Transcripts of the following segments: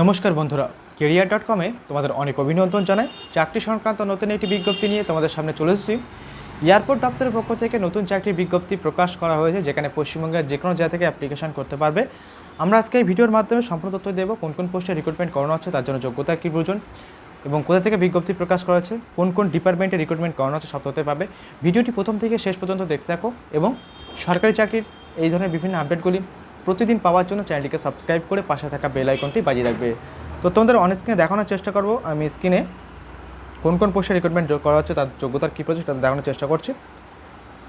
নমস্কার বন্ধুরা, career dot কমে তোমাদের অনেক অভিনন্দন জানাই। চাকরি সংক্রান্ত নতুন একটি বিজ্ঞপ্তি নিয়ে তোমাদের সামনে চলে এসেছি। এয়ারপোর্ট দপ্তরের পক্ষ থেকে নতুন চাকরির বিজ্ঞপ্তি প্রকাশ করা হয়েছে, যেখানে পশ্চিমবঙ্গের যে কোনো জায়গা থেকে অ্যাপ্লিকেশন করতে পারবে। আমরা আজকে এই ভিডিওর মাধ্যমে সম্পূর্ণ তথ্য দেবো, কোন কোন পোস্টে রিক্রুটমেন্ট করানো হচ্ছে, তার জন্য যোগ্যতা কী প্রয়োজন, এবং কোথা থেকে বিজ্ঞপ্তি প্রকাশ করা হচ্ছে কোন কোন ডিপার্টমেন্টে রিক্রুটমেন্ট করানো হচ্ছে, সব পাবে। ভিডিওটি প্রথম থেকে শেষ পর্যন্ত দেখতে থাকো, এবং সরকারি চাকরির এই ধরনের বিভিন্ন আপডেটগুলি প্রতিদিন পাওয়ার জন্য চ্যানেলটিকে সাবস্ক্রাইব করে পাশে থাকা বেল আইকনটি বাজিয়ে রাখবে। তো তোমাদের অন স্ক্রিনে দেখানোর চেষ্টা করব। আমি স্ক্রিনে কোন কোন পোস্টে রিক্রুটমেন্ট করা হচ্ছে, তার যোগ্যতার কী প্রয়োজন সেটা দেখানোর চেষ্টা করছি।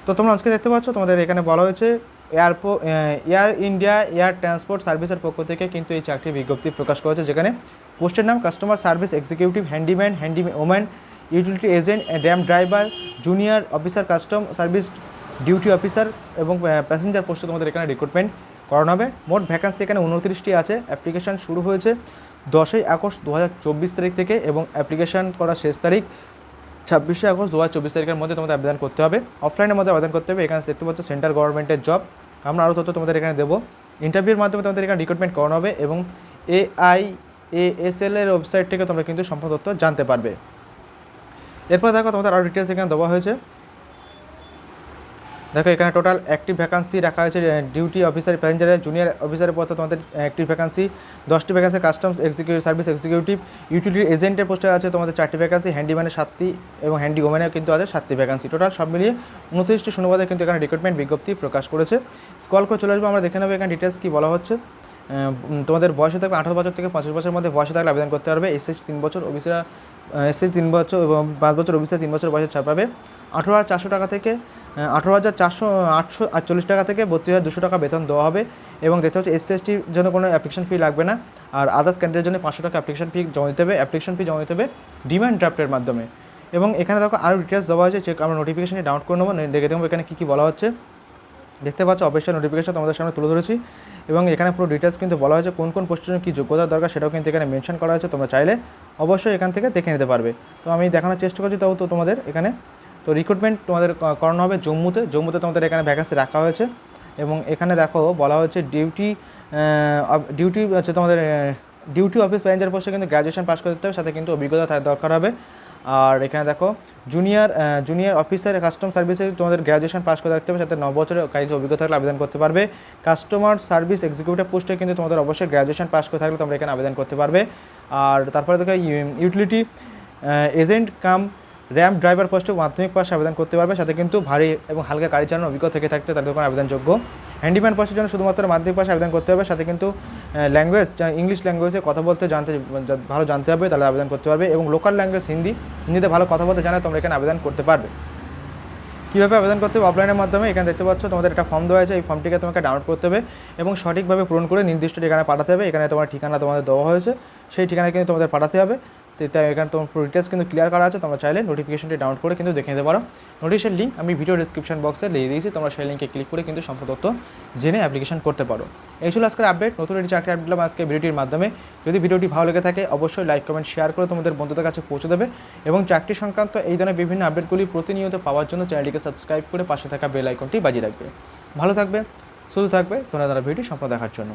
তো তোমরা আজকে দেখতে পাচ্ছ, তোমাদের এখানে বলা হয়েছে, এয়ারপো এয়ার ইন্ডিয়া এয়ার ট্রান্সপোর্ট সার্ভিসের পক্ষ থেকে কিন্তু এই চাকরির বিজ্ঞপ্তি প্রকাশ করেছে যেখানে পোস্টের নাম customer service executive handyman handy woman utility agent dam driver junior officer custom service duty officer এবং প্যাসেঞ্জার পোস্টে তোমাদের এখানে রিক্রুটমেন্ট করানো হবে মোট ভ্যাকান্সি এখানে উনত্রিশটি আছে। অ্যাপ্লিকেশন শুরু হয়েছে দশই আগস্ট দু হাজার চব্বিশ তারিখ থেকে এবং অ্যাপ্লিকেশন করার শেষ তারিখ ছাব্বিশে আগস্ট দু হাজার চব্বিশ তারিখের মধ্যে তোমাদের আবেদন করতে হবে। অফলাইনের মধ্যে আবেদন করতে হবে। এখানে দেখতে পাচ্ছ সেন্ট্রাল গভর্নমেন্টের জব আমরা আরও তথ্য তোমাদের এখানে দেবো। ইন্টারভিউর মাধ্যমে তোমাদের এখানে রিক্রুটমেন্ট করানো হবে এবং এআই এএসএল এর ওয়েবসাইট থেকে তোমরা কিন্তু সম্পূর্ণ তথ্য জানতে পারবে। এরপর দেখো তোমাদের আরও ডিটেলস এখানে দেওয়া হয়েছে। দেখো, এখানে টোটাল অ্যাক্টিভ ভ্যাকান্সি রাখা হয়েছে ডিউটি অফিসার প্যাসেঞ্জারের জুনিয়র অফিসারের পথে তোমাদের অ্যাক্টিভ ভ্যাকান্সি দশটি vacancy customs executive service executive utility এজেন্টের পোস্টে আছে তোমাদের চারটি ভ্যাকান্সি হ্যান্ডিম্যানের সাতটি এবং হ্যান্ডি ওম্যানের কিন্তু আছে সাতটি ভ্যাকান্সি টোটাল সব মিলিয়ে উনত্রিশটি শূন্যবাদে কিন্তু এখানে রিক্রুটমেন্ট বিজ্ঞপ্তি প্রকাশ করেছে। স্কল করে চলে আসব, আমরা দেখে নেব এখানে ডিটেলস কী বলা হচ্ছে। তোমাদের বয়সে থাকবে আঠারো বছর থেকে পঁচিশ বছরের মধ্যে বয়সে থাকলে আবেদন করতে পারবে। এসএসসি তিন বছর ওবিসিরা এসএসসি তিন বছর এবং পাঁচ বছর ওবিসিরা তিন বছর বয়সে ছাড় পাবে। আঠেরো হাজার চারশো টাকা থেকে আঠেরো হাজার চারশো, আটশো, আটচল্লিশ টাকা থেকে বত্রিশ হাজার দুশো টাকা বেতন দেওয়া হবে এবং দেখতে হচ্ছে এসসি এসটির জন্য কোনো অ্যাপ্লিকেশন ফি লাগবে না। আর আদার্স ক্যান্ডিডেটের জন্য পাঁচশো টাকা অ্যাপ্লিকেশন ফি জমা দিতে হবে। অ্যাপ্লিকেশন ফি জমা দিতে হবে ডিমান্ড ড্রাফটের মাধ্যমে। এবং এখানে দেখো আরও ডিটেলস দেওয়া হয়েছে চেক আমরা নোটিফিকেশনটি ডাউনলোড করে নেব দেখে দেবো এখানে কী কী বলা হচ্ছে। দেখতে পাচ্ছ অবশ্যই নোটিফিকেশন তোমাদের সামনে তুলে ধরেছি। এবং এখানে পুরো ডিটেলস কিন্তু বলা হয়েছে কোন কোন পোস্টের জন্য কী যোগ্যতা দরকার সেটাও কিন্তু এখানে মেনশন করা হয়েছে, তোমরা চাইলে অবশ্যই এখান থেকে দেখে নিতে পারবে। তো আমি দেখানোর চেষ্টা করছি তাও তো তোমাদের এখানে। তো রিক্রুটমেন্ট তোমাদের করানো হবে জম্মুতে। জম্মুতে তোমাদের এখানে ভ্যাকান্সি রাখা হয়েছে এবং এখানে দেখো বলা হচ্ছে ডিউটি ডিউটি হচ্ছে তোমাদের ডিউটি অফিস প্যাসেঞ্জার পোস্টে কিন্তু গ্র্যাজুয়েশন পাস করতে হবে, সাথে কিন্তু অভিজ্ঞতা দরকার হবে। আর এখানে দেখো জুনিয়র জুনিয়র অফিসার কাস্টম সার্ভিসে তোমাদের গ্র্যাজুয়েশন পাস করে রাখতে হবে, সাথে ন বছরের কাজে অভিজ্ঞতা থাকলে আবেদন করতে পারবে। কাস্টমার সার্ভিস এক্সিকিউটিভ পোস্টে কিন্তু তোমাদের অবশ্যই গ্র্যাজুয়েশন পাস করে থাকলে তোমরা এখানে আবেদন করতে পারবে। আর তারপরে দেখো utility agent cum ramp driver পোস্টে মাধ্যমিক পাশে আবেদন করতে পারবে। সাথে কিন্তু ভারী এবং হালকা গাড়ি চালানোর অভিজ্ঞতা থেকে থাকতে তাদের কোনো আবেদনযোগ্য। হ্যান্ডিম্যান পোস্টের জন্য শুধুমাত্র মাধ্যমিক পাশে আবেদন করতে হবে। সাথে কিন্তু ল্যাঙ্গুয়েজ ইংলিশ ল্যাঙ্গুয়েজে কথা বলতে জানতে ভালো জানতে হবে, তাহলে আবেদন করতে পারবে। এবং লোকাল ল্যাঙ্গুয়েজ হিন্দি, হিন্দিতে ভালো কথা বলতে জানে তোমরা এখানে আবেদন করতে পারবে। কীভাবে আবেদন করতে হবে? অফলাইনের মাধ্যমে এখানে দেখতে পাচ্ছ, তোমাদের একটা ফর্ম দেওয়া আছে। এই ফর্মটিকে তোমাকে ডাউনলোড করতে হবে এবং সঠিকভাবে পূরণ করে নির্দিষ্ট ঠিকানায় পাঠাতে হবে। এখানে তোমার ঠিকানা তোমাদের দেওয়া হয়েছে। সেই ঠিকানায় কিন্তু তোমাদের পাঠাতে হবে। তো তাই এখানে তোমার পুরো ডিটেলস কিন্তু ক্লিয়ার করা আছে, তোমরা চাইলে নোটিফিকেশনটি ডাউনলোড করে কিন্তু দেখে নিতে পারো। নোটিশের লিঙ্ক আমি ভিডিও ডিসক্রিপশন বক্সে দিয়ে দিয়েছি, তোমরা সেই লিঙ্কে ক্লিক করে কিন্তু সম্পূর্ণ তথ্য জেনে অ্যাপ্লিকেশন করতে পারো। এই ছিল আজকের আপডেট নতুন একটি চাকরি আপডেট দিলাম আজকে ভিডিওটির মাধ্যমে। যদি ভিডিওটি ভালো লেগে থাকে, অবশ্যই লাইক কমেন্ট শেয়ার করে তোমাদের বন্ধুদের কাছে পৌঁছে দেবে এবং চাকরি সংক্রান্ত এই ধরনের বিভিন্ন আপডেটগুলি প্রতিনিয়ত পাওয়ার জন্য চ্যানেলটিকে সাবস্ক্রাইব করে পাশে থাকা বেল আইকনটি বাজিয়ে রাখবে। ভালো থাকবে শুধু থাকবে তোমরা তারা ভিডিও সম্পূর্ণ দেখার জন্য।